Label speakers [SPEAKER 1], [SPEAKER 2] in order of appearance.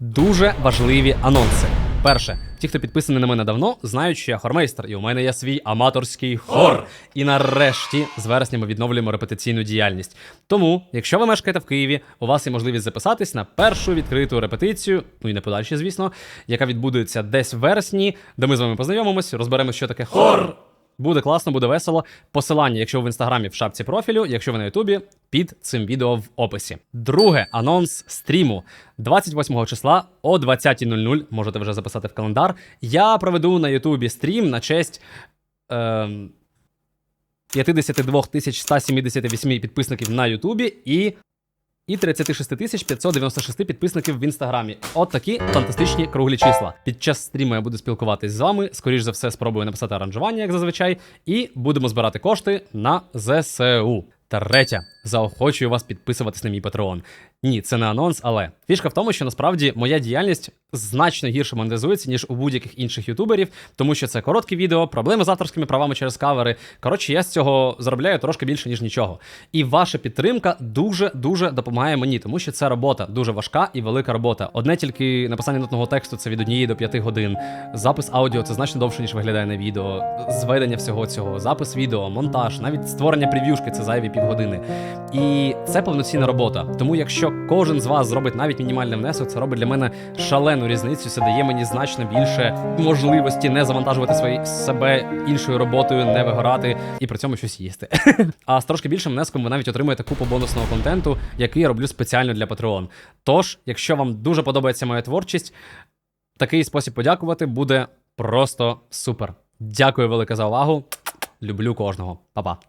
[SPEAKER 1] Дуже важливі анонси. Перше, ті, хто підписаний на мене давно, знають, що я хормейстер, і у мене є свій аматорський хор. І нарешті з вересня ми відновлюємо репетиційну діяльність. Тому, якщо ви мешкаєте в Києві, у вас є можливість записатись на першу відкриту репетицію, ну і не подальші, звісно, яка відбудеться десь в вересні, де ми з вами познайомимось, розберемо, що таке хор. Буде класно, буде весело. Посилання, якщо ви в інстаграмі в шапці профілю, якщо ви на Ютубі, під цим відео в описі. Друге, анонс стріму. 28 числа о 20.00, можете вже записати в календар. Я проведу на Ютубі стрім на честь. Ем, 52 178 підписників на Ютубі і, і 36 596 підписників в інстаграмі. От такі фантастичні круглі числа. Під час стріму я буду спілкуватись з вами. Скоріш за все, спробую написати аранжування, як зазвичай, і будемо збирати кошти на ЗСУ. Третє, заохочую вас підписуватись на мій Patreon. Ні, це не анонс, але фішка в тому, що насправді моя діяльність значно гірше монетизується, ніж у будь-яких інших ютуберів, тому що це короткі відео, проблеми з авторськими правами через кавери. Коротше, я з цього заробляю трошки більше, ніж нічого. І ваша підтримка дуже дуже допомагає мені, тому що це робота дуже важка і велика робота. Одне тільки написання нотного тексту це від однієї до п'яти годин. Запис аудіо це значно довше, ніж виглядає на відео. Зведення всього цього, запис відео, монтаж, навіть створення прев'юшки це зайві півгодини. І це повноцінна робота. Тому, кожен з вас зробить навіть мінімальний внесок, це робить для мене шалену різницю. Це дає мені значно більше можливості не завантажувати свої себе іншою роботою, не вигорати і при цьому щось їсти. А з трошки більшим внеском ви навіть отримуєте купу бонусного контенту, який я роблю спеціально для Patreon. Тож, якщо вам дуже подобається моя творчість, такий спосіб подякувати буде просто супер. Дякую велике за увагу. Люблю кожного. Па-па.